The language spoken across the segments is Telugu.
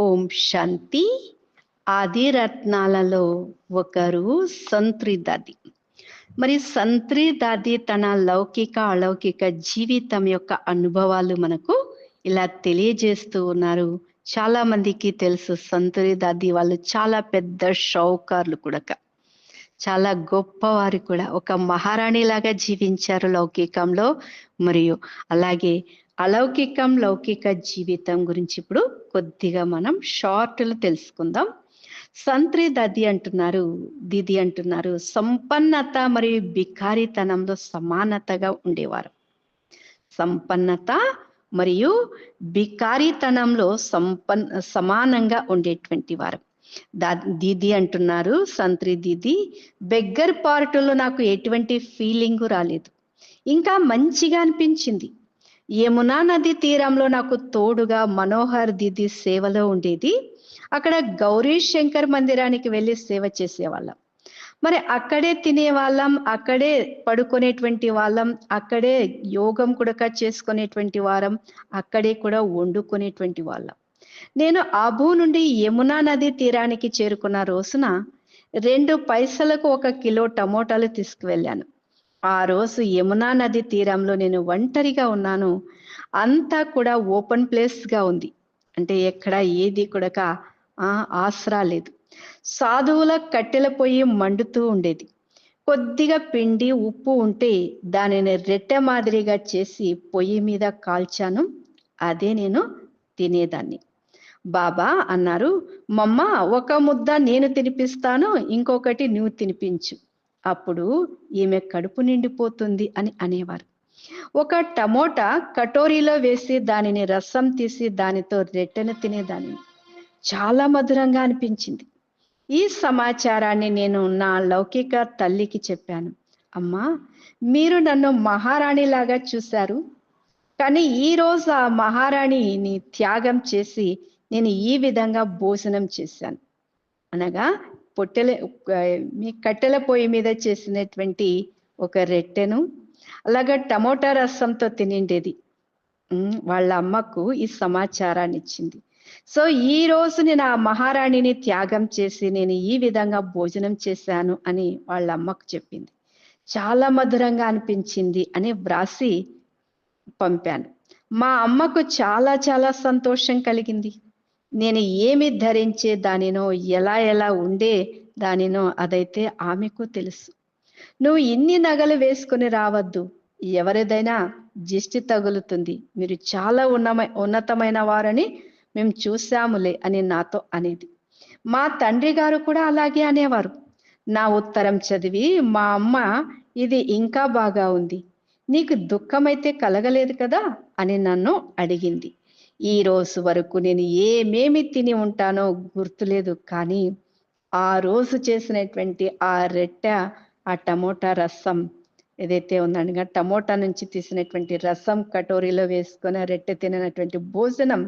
ఓం శాంతి. ఆది రత్నాలలో ఒకరు సంత్రి దాది. మరి సంత్రి దాది తన లౌకిక అలౌకిక జీవితం యొక్క అనుభవాలు మనకు ఇలా తెలియజేస్తూ ఉన్నారు. చాలా మందికి తెలుసు సంతురి దాది వాళ్ళు చాలా పెద్ద షౌకార్లు కూడా చాలా గొప్పవారు కూడా. ఒక మహారాణి లాగా జీవించారు లౌకికంలో మరియు అలాగే అలౌకికం లౌకిక జీవితం గురించి ఇప్పుడు కొద్దిగా మనం షార్ట్లు తెలుసుకుందాం. సంత్రి దది అంటున్నారు దిది అంటున్నారు. సంపన్నత మరియు బికారితనంలో సమానతగా ఉండేవారు. సంపన్నత మరియు బికారితనంలో సంపన్ సమానంగా ఉండేటువంటి వారు. దా దీది అంటున్నారు సంత్రి దీది బెగ్గర్ పార్టులో నాకు ఎటువంటి ఫీలింగ్ రాలేదు. ఇంకా మంచిగా అనిపించింది. యమునా నది తీరంలో నాకు తోడుగా మనోహర్ దిది సేవలో ఉండేది. అక్కడ గౌరీ శంకర్ మందిరానికి వెళ్ళి సేవ చేసేవాళ్ళం. మరి అక్కడే తినేవాళ్ళం అక్కడే పడుకునేటువంటి వాళ్ళం అక్కడే యోగం కూడా చేసుకునేటువంటి వారం అక్కడే కూడా వండుకునేటువంటి వాళ్ళం. నేను ఆబు నుండి యమునా నది తీరానికి చేరుకున్న రోజున రెండు పైసలకు ఒక కిలో టమోటాలు తీసుకువెళ్ళాను. ఆ రోజు యమునా నది తీరంలో నేను ఒంటరిగా ఉన్నాను. అంతా కూడా ఓపెన్ ప్లేస్గా ఉంది. అంటే ఎక్కడ ఏది కూడా ఆసరా లేదు. సాధువుల కట్టెల పొయ్యి మండుతూ ఉండేది. కొద్దిగా పిండి ఉప్పు ఉంటే దానిని రెట్టె మాదిరిగా చేసి పొయ్యి మీద కాల్చాను. అదే నేను తినేదాన్ని. బాబా అన్నారు మమ్మ ఒక ముద్ద నేను తినిపిస్తాను ఇంకొకటి నువ్వు తినిపించు. అప్పుడు ఈమె కడుపు నిండిపోతుంది అని అనేవారు. ఒక టమోటా కటోరీలో వేసి దానిని రసం తీసి దానితో రెట్టెను తినేదాన్ని. చాలా మధురంగా అనిపించింది. ఈ సమాచారాన్ని నేను నా లౌకిక తల్లికి చెప్పాను. అమ్మా మీరు నన్ను మహారాణిలాగా చూశారు. కానీ ఈ రోజు ఆ మహారాణిని త్యాగం చేసి నేను ఈ విధంగా భోజనం చేశాను. అనగా పొట్టెల మీ కట్టెల పొయ్యి మీద చేసినటువంటి ఒక రెట్టెను అలాగా టమోటా రసంతో తినిండేది. వాళ్ళ అమ్మకు ఈ సమాచారాన్ని ఇచ్చింది. సో ఈ రోజు నేను ఆ మహారాణిని త్యాగం చేసి నేను ఈ విధంగా భోజనం చేశాను అని వాళ్ళ అమ్మకు చెప్పింది. చాలా మధురంగా అనిపించింది అని వ్రాసి పంపాను. మా అమ్మకు చాలా చాలా సంతోషం కలిగింది. నేను ఏమి ధరించే దానినో ఎలా ఎలా ఉండే దానినో అదైతే ఆమెకు తెలుసు. నువ్వు ఇన్ని నగలు వేసుకుని రావద్దు. ఎవరిదైనా జిష్టి తగులుతుంది. మీరు చాలా ఉన్నమ ఉన్నతమైన వారని మేము చూసాములే అని నాతో అనేది. మా తండ్రి గారు కూడా అలాగే అనేవారు. నా ఉత్తరం చదివి మా అమ్మ ఇది ఇంకా బాగా ఉంది. నీకు దుఃఖమైతే కలగలేదు కదా అని నన్ను అడిగింది. ఈ రోజు వరకు నేను ఏమేమి తిని ఉంటానో గుర్తులేదు కానీ ఆ రోజు చేసినటువంటి ఆ రెట్టె ఆ టమోటా రసం ఏదైతే ఉందనగా టమోటా నుంచి తీసినటువంటి రసం కటోరీలో వేసుకొని రెట్టె తిననటువంటి భోజనం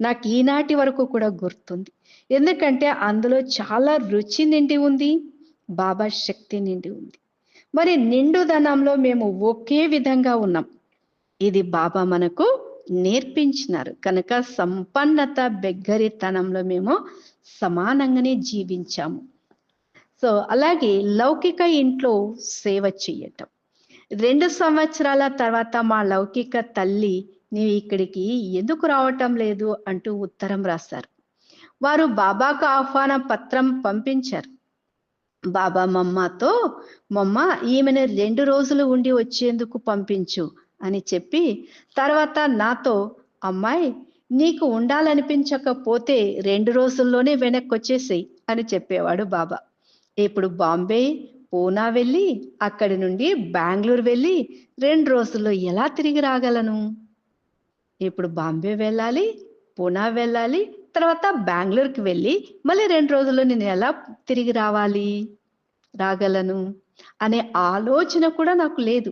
నాకు ఈనాటి వరకు కూడా గుర్తుంది. ఎందుకంటే అందులో చాలా రుచి నిండి ఉంది బాబా శక్తి నిండి ఉంది. మరి నిండుదనంలో మేము ఒకే విధంగా ఉన్నాం. ఇది బాబా మనకు నేర్పించినారు. కనుక సంపన్నత బెగ్గరితనంలో మేము సమానంగానే జీవించాము. సో అలాగే లౌకిక ఇంట్లో సేవ చేయటం. రెండు సంవత్సరాల తర్వాత మా లౌకిక తల్లి నీవు ఇక్కడికి ఎందుకు రావటం లేదు? అంటూ ఉత్తరం రాశారు. వారు బాబాకు ఆహ్వాన పత్రం పంపించారు. బాబా మమ్మతో మమ్మ ఈమెను రెండు రోజులు ఉండి వచ్చేందుకు పంపించు. అని చెప్పి తర్వాత నాతో అమ్మాయి నీకు ఉండాలనిపించకపోతే రెండు రోజుల్లోనే వెనక్కి వచ్చేసేయి అని చెప్పేవాడు బాబా. ఇప్పుడు బాంబే పూనా వెళ్ళి అక్కడి నుండి బెంగళూరు వెళ్ళి రెండు రోజుల్లో ఎలా తిరిగి రాగలను? ఇప్పుడు బాంబే వెళ్ళాలి పూనా వెళ్ళాలి తర్వాత బెంగళూరుకి వెళ్ళి మళ్ళీ రెండు రోజుల్లో నేను ఎలా తిరిగి రావాలి రాగలను? అనే ఆలోచన కూడా నాకు లేదు.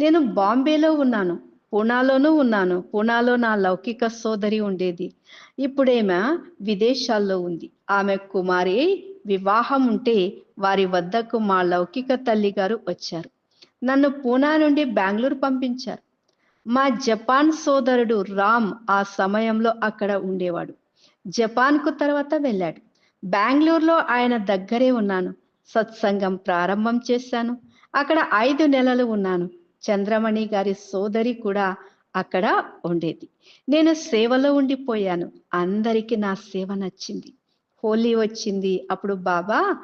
నేను బాంబేలో ఉన్నాను పూనాలోనూ ఉన్నాను పూనాలో నా లౌకిక సోదరి ఉండేది. ఇప్పుడేమో విదేశాల్లో ఉంది. ఆమె కుమారి వివాహం ఉంటే వారి వద్దకు మా లౌకిక తల్లి గారు వచ్చారు. నన్ను పూనా నుండి బెంగళూరు పంపించారు. మా జపాన్ సోదరుడు రామ్ ఆ సమయంలో అక్కడ ఉండేవాడు. జపాన్కు తర్వాత వెళ్ళాడు. బెంగళూరులో ఆయన దగ్గరే ఉన్నాను. సత్సంగం ప్రారంభం చేశాను. అక్కడ ఐదు నెలలు ఉన్నాను. చంద్రమణి గారి సోదరి కూడా అక్కడ ఉండేది. నేను సేవలో ఉండిపోయాను. అందరికీ నా సేవ నచ్చింది. హోలీ వచ్చింది. అప్పుడు బాబా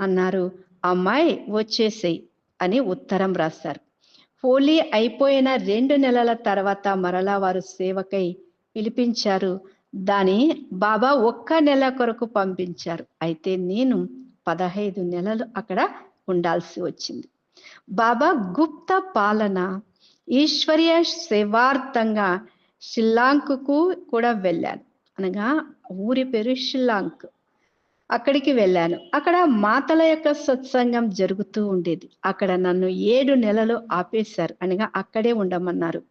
అన్నారు అమ్మాయి వచ్చేసేయి అని ఉత్తరం రాశారు. హోలీ అయిపోయిన రెండు నెలల తర్వాత మరలా వారు సేవకై పిలిపించారు. దాని బాబా ఒక్క నెల కొరకు పంపించారు. అయితే నేను పదహైదు నెలలు అక్కడ ఉండాల్సి వచ్చింది. బాబా గుప్త పాలన ఈశ్వర్య సేవార్థంగా షిల్లాంగ్కు కూడా వెళ్ళాను. అనగా ఊరి పేరు షిల్లాంగ్ అక్కడికి వెళ్ళాను. అక్కడ మాతల యొక్క సత్సంగం జరుగుతూ ఉండేది. అక్కడ నన్ను ఏడు నెలలు ఆపేశారు. అనగా అక్కడే ఉండమన్నారు.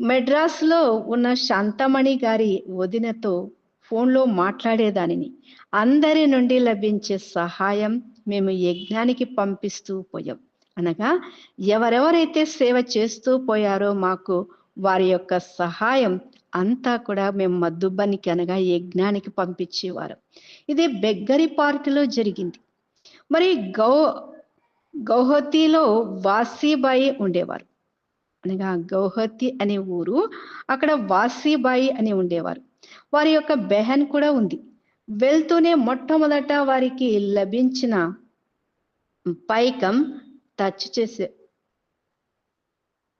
మెడ్రాస్లో ఉన్న శాంతమణి గారి వదినతో ఫోన్లో మాట్లాడేదానిని. అందరి నుండి లభించే సహాయం మేము యజ్ఞానికి పంపిస్తూ పోయాం. అనగా ఎవరెవరైతే సేవ చేస్తూ పోయారో మాకు వారి యొక్క సహాయం అంతా కూడా మేము మద్దుబ్బనికి అనగా యజ్ఞానికి పంపించేవారు. ఇది బెగ్గరి పార్కులో జరిగింది. మరి గౌ గౌహతిలో వాసీబాయి ఉండేవారు. అనగా గౌహతి అనే ఊరు అక్కడ వాసీబాయి అని ఉండేవారు. వారి యొక్క బెహన్ కూడా ఉంది. వెళ్తూనే మొట్టమొదట వారికి లభించిన పైకం టచ్ చేసే.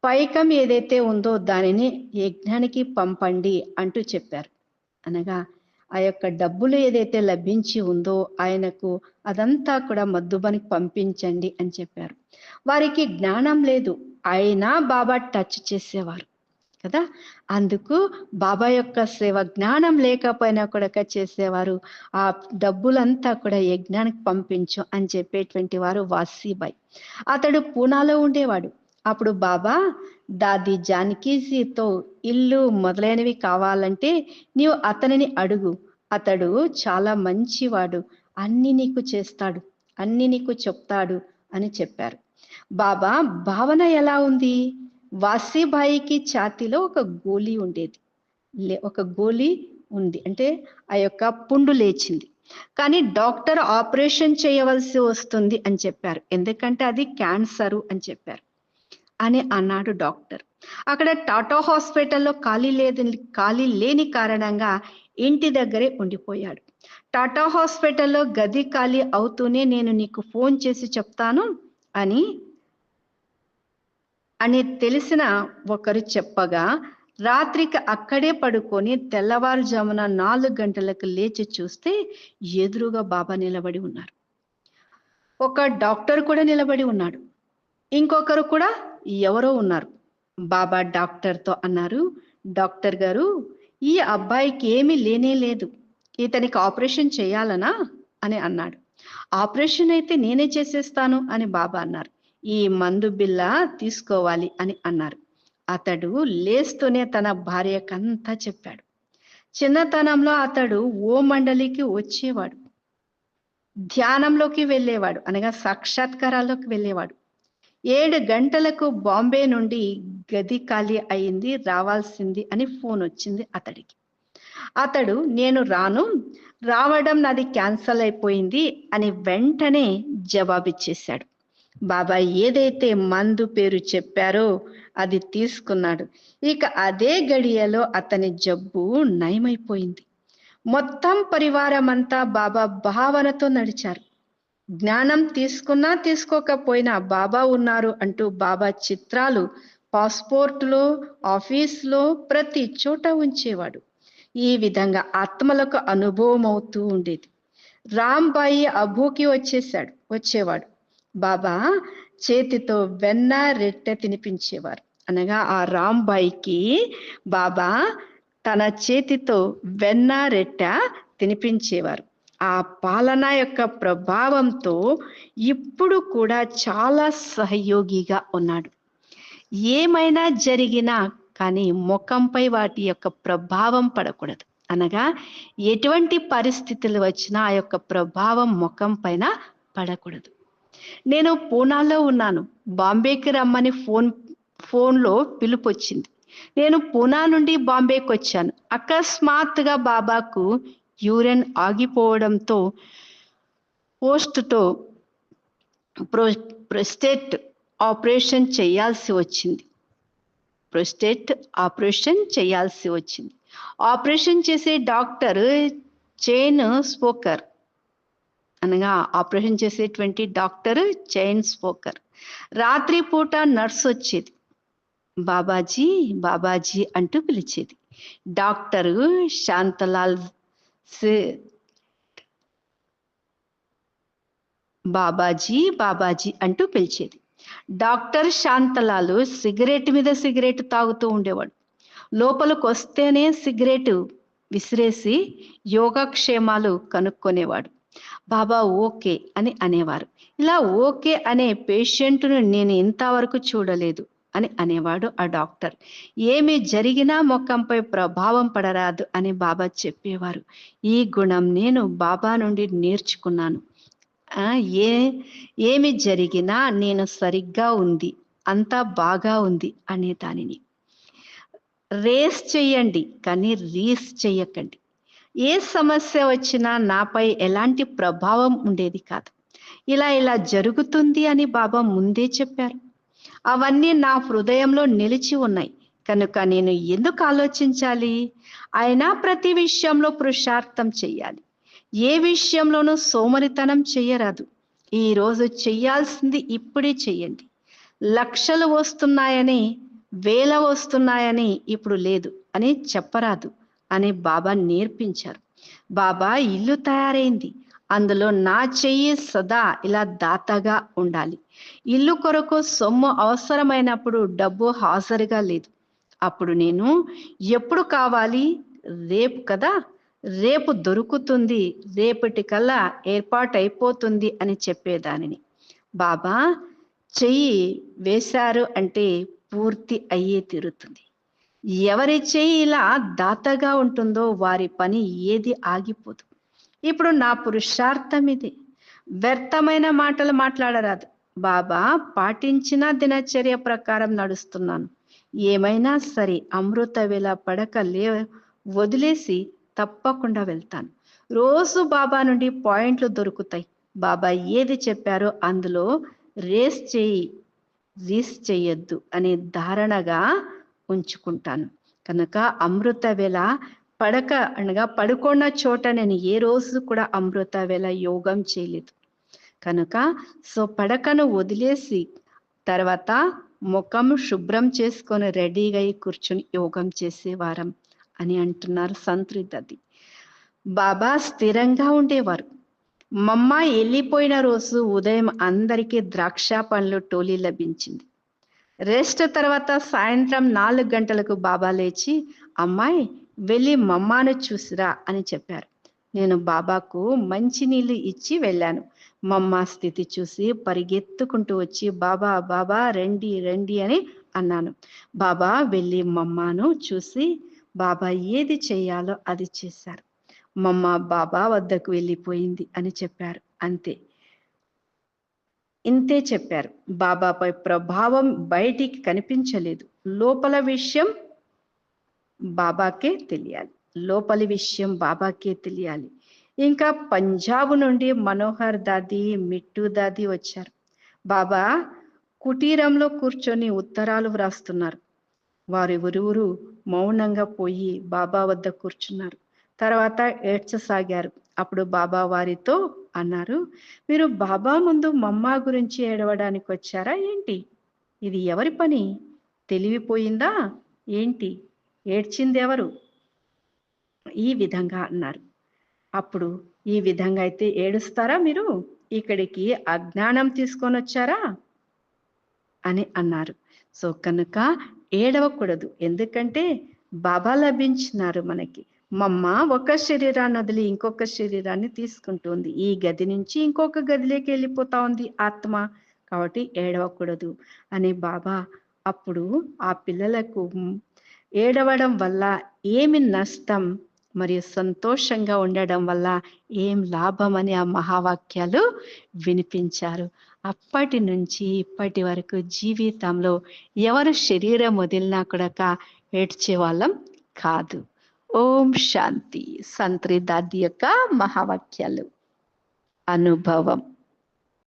పైకం ఏదైతే ఉందో దానిని యజ్ఞానికి పంపండి అంటూ చెప్పారు. అనగా ఆ యొక్క డబ్బులు ఏదైతే లభించి ఉందో ఆయనకు అదంతా కూడా మద్దుబనికి పంపించండి అని చెప్పారు. వారికి జ్ఞానం లేదు. అయినా బాబా టచ్ చేసేవారు. కదా? అందుకు బాబా యొక్క సేవ జ్ఞానం లేకపోయినా కూడా చేసేవారు? ఆ డబ్బులంతా కూడా యజ్ఞానికి పంపించు అని చెప్పేటువంటి వారు వాసీబాయ్. అతడు పూనాలో ఉండేవాడు. అప్పుడు బాబా దాది జానకీజీతో ఇల్లు మొదలైనవి కావాలంటే నీవు అతనిని అడుగు. అతడు చాలా మంచివాడు. అన్ని నీకు చేస్తాడు. అన్ని నీకు చెప్తాడు అని చెప్పారు. బాబా భావన ఎలా ఉంది? వాసీబాయికి ఛాతీలో ఒక గోళీ ఉండేది. లే ఒక గోళీ ఉంది. అంటే ఆ యొక్క పుండు లేచింది. కానీ డాక్టర్ ఆపరేషన్ చేయవలసి వస్తుంది అని చెప్పారు. ఎందుకంటే అది క్యాన్సరు అని చెప్పారు. అని అన్నాడు డాక్టర్. అక్కడ టాటా హాస్పిటల్లో ఖాళీ లేదు ఖాళీ లేని కారణంగా ఇంటి దగ్గరే ఉండిపోయాడు. టాటా హాస్పిటల్లో గది ఖాళీ అవుతూనే నేను నీకు ఫోన్ చేసి చెప్తాను అని అని తెలిసిన ఒకరు చెప్పగా రాత్రికి అక్కడే పడుకొని తెల్లవారుజామున నాలుగు గంటలకు లేచి చూస్తే ఎదురుగా బాబా నిలబడి ఉన్నారు. ఒక డాక్టర్ కూడా నిలబడి ఉన్నాడు. ఇంకొకరు కూడా ఎవరో ఉన్నారు. బాబా డాక్టర్తో అన్నారు డాక్టర్ గారు ఈ అబ్బాయికి ఏమీ లేనే లేదు. ఇతనికి ఆపరేషన్ చేయాలనా? అని అన్నాడు. ఆపరేషన్ అయితే నేనే చేసేస్తాను అని బాబా అన్నారు. ఈ మందు బిల్ల తీసుకోవాలి అని అన్నారు. అతడు లేస్తూనే తన భార్యకంతా చెప్పాడు. చిన్నతనంలో అతడు ఓ మండలికి వచ్చేవాడు. ధ్యానంలోకి వెళ్ళేవాడు. అనగా సాక్షాత్కారాల్లోకి వెళ్ళేవాడు. ఏడు గంటలకు బాంబే నుండి గది ఖాళీ అయింది రావాల్సింది అని ఫోన్ వచ్చింది అతడికి. అతడు నేను రాను. రావడం నాది క్యాన్సల్ అయిపోయింది అని వెంటనే జవాబిచ్చేశాడు. బాబా ఏదైతే మందు పేరు చెప్పారో అది తీసుకున్నాడు. ఇక అదే గడియలో అతని జబ్బు నయమైపోయింది. మొత్తం పరివారం అంతా బాబా భావనతో నడిచారు. జ్ఞానం తీసుకున్నా తీసుకోకపోయినా బాబా ఉన్నారు అంటూ బాబా చిత్రాలు పాస్పోర్ట్లో ఆఫీస్లో ప్రతి చోట ఉంచేవాడు. ఈ విధంగా ఆత్మలకు అనుభవం అవుతూ ఉండేది. రాంబాయి అబూకి వచ్చేసాడు వచ్చేవాడు. బాబా చేతితో వెన్న రెట్టె తినిపించేవారు. అనగా ఆ రాంబాయికి బాబా తన చేతితో వెన్న రెట్ట తినిపించేవారు. ఆ పాలన యొక్క ప్రభావంతో ఇప్పుడు కూడా చాలా సహయోగిగా ఉన్నాడు. ఏమైనా జరిగినా కానీ ముఖంపై వాటి యొక్క ప్రభావం పడకూడదు. అనగా ఎటువంటి పరిస్థితులు వచ్చినా ఆ యొక్క ప్రభావం ముఖం పైన పడకూడదు. నేను పూనాలో ఉన్నాను. బాంబేకి రమ్మని ఫోన్ ఫోన్లో పిలుపు వచ్చింది నేను పూనా నుండి బాంబేకి వచ్చాను అకస్మాత్తుగా బాబాకు యూరిన్ ఆగిపోవడంతో పోస్ట్తో ప్రో ప్రొస్టేట్ ఆపరేషన్ చేయాల్సి వచ్చింది. ప్రొస్టేట్ ఆపరేషన్ చేయాల్సి వచ్చింది. ఆపరేషన్ చేసే డాక్టర్ చైన్ స్పోకర్. అనగా ఆపరేషన్ చేసేటువంటి డాక్టర్ చైన్ స్పోకర్. రాత్రిపూట నర్స్ వచ్చేది. బాబాజీ బాబాజీ అంటూ పిలిచేది. డాక్టర్ శాంతలాల్ బాబాజీ బాబాజీ అంటూ పిలిచేది. డాక్టర్ శాంతలాలు సిగరెట్ మీద సిగరెట్ తాగుతూ ఉండేవాడు. లోపలికి వస్తేనే సిగరెట్ విసిరేసి యోగక్షేమాలు కనుక్కొనేవాడు. బాబా ఓకే అని అనేవారు. ఇలా ఓకే అనే పేషెంట్ను నేను ఇంతవరకు చూడలేదు అని అనేవాడు ఆ డాక్టర్. ఏమి జరిగినా ముఖంపై ప్రభావం పడరాదు అని బాబా చెప్పేవారు. ఈ గుణం నేను బాబా నుండి నేర్చుకున్నాను. ఏ ఏమి జరిగినా నేను సరిగ్గా ఉంది అంతా బాగా ఉంది అనే దానిని రేస్ చెయ్యండి కానీ రీస్ చెయ్యకండి. ఏ సమస్య వచ్చినా నాపై ఎలాంటి ప్రభావం ఉండేది కాదు. ఇలా ఇలా జరుగుతుంది అని బాబా ముందే చెప్పారు. అవన్నీ నా హృదయంలో నిలిచి ఉన్నాయి. కనుక నేను ఎందుకు ఆలోచించాలి? అయినా ప్రతి విషయంలో పురుషార్థం చెయ్యాలి. ఏ విషయంలోనూ సోమరితనం చెయ్యరాదు. ఈరోజు చెయ్యాల్సింది ఇప్పుడే చెయ్యండి. లక్షలు వస్తున్నాయని వేల వస్తున్నాయని ఇప్పుడు లేదు అని చెప్పరాదు. అని బాబా నేర్పించారు. బాబా ఇల్లు తయారైంది. అందులో నా చెయ్యి సదా ఇలా దాతగా ఉండాలి. ఇల్లు కొరకు సొమ్ము అవసరమైనప్పుడు డబ్బు హాజరుగా లేదు. అప్పుడు నేను ఎప్పుడు కావాలి? రేపు కదా? రేపు దొరుకుతుంది. రేపటికల్లా ఏర్పాటు అయిపోతుంది అని చెప్పేదానిని. బాబా చెయ్యి వేశారు అంటే పూర్తి అయ్యే తీరుతుంది. ఎవరి చెయ్యి ఇలా దాతగా ఉంటుందో వారి పని ఏది ఆగిపోదు. ఇప్పుడు నా పురుషార్థం ఇది. వ్యర్థమైన మాటలు మాట్లాడరాదు. బాబా పాటించిన దినచర్య ప్రకారం నడుస్తున్నాను. ఏమైనా సరే అమృత వేళ పడక లే వదిలేసి తప్పకుండా వెళ్తాను. రోజు బాబా నుండి పాయింట్లు దొరుకుతాయి. బాబా ఏది చెప్పారో అందులో రేస్ చేయి రీస్ చేయొద్దు అనే ధారణగా ఉంచుకుంటాను. కనుక అమృత వేళ పడక అనగా పడుకున్న చోట నేను ఏ రోజు కూడా అమృత వేళ యోగం చేయలేదు. కనుక సో పడకను వదిలేసి తర్వాత ముఖం శుభ్రం చేసుకొని రెడీగా అయి కూర్చొని యోగం చేసేవారం అని అంటున్నారు సంతృప్తి బాబా స్థిరంగా ఉండేవారు. మమ్మ వెళ్ళిపోయిన రోజు ఉదయం అందరికీ ద్రాక్ష పండ్లు టోలీ లభించింది. రెస్ట్ తర్వాత సాయంత్రం నాలుగు గంటలకు బాబా లేచి అమ్మాయి వెళ్ళి మమ్మాను చూసిరా అని చెప్పారు. నేను బాబాకు మంచినీళ్ళు ఇచ్చి వెళ్ళాను. మమ్మ స్థితి చూసి పరిగెత్తుకుంటూ వచ్చి బాబా బాబా రండి రండి అని అన్నాను. బాబా వెళ్ళి మమ్మను చూసి బాబా ఏది చేయాలో అది చేశారు. మమ్మ బాబా వద్దకు వెళ్ళిపోయింది అని చెప్పారు. అంతే. ఇంతే చెప్పారు. బాబాపై ప్రభావం బయటికి కనిపించలేదు. లోపల విషయం బాబాకే తెలియాలి. లోపలి విషయం బాబాకే తెలియాలి. ఇంకా పంజాబ్ నుండి మనోహర్ దాది మిట్టు దాది వచ్చారు. బాబా కుటీరంలో కూర్చొని ఉత్తరాలు వ్రాస్తున్నారు. వారెవరువురు మౌనంగా పోయి బాబా వద్ద కూర్చున్నారు. తర్వాత ఏడ్చసాగారు. అప్పుడు బాబా వారితో అన్నారు. మీరు బాబా ముందు మమ్మ గురించి ఏడవడానికి వచ్చారా ఏంటి? ఇది ఎవరి పని? తెలివిపోయిందా? ఏంటి? ఏడ్చింది ఎవరు ఈ విధంగా అన్నారు. అప్పుడు ఈ విధంగా అయితే ఏడుస్తారా మీరు? ఇక్కడికి అజ్ఞానం తీసుకొని వచ్చారా? అని అన్నారు. సో కనుక ఏడవకూడదు. ఎందుకంటే బాబా లభించినారు మనకి. మమ్మ ఒక శరీరాన్ని వదిలి ఇంకొక శరీరాన్ని తీసుకుంటుంది. ఈ గది నుంచి ఇంకొక గదిలోకి వెళ్ళిపోతా ఉంది ఆత్మ. కాబట్టి ఏడవకూడదు. అని బాబా అప్పుడు ఆ పిల్లలకు ఏడవడం వల్ల ఏమి నష్టం మరియు సంతోషంగా ఉండడం వల్ల ఏం లాభం అని ఆ మహావాక్యాలు వినిపించారు. అప్పటి నుంచి ఇప్పటి వరకు జీవితంలో ఎవరు శరీరం వదిలినా కూడా ఏడ్చే వాళ్ళం కాదు. ఓం శాంతి. సంత్రి దాది యొక్క మహావాక్యాలు. అనుభవం.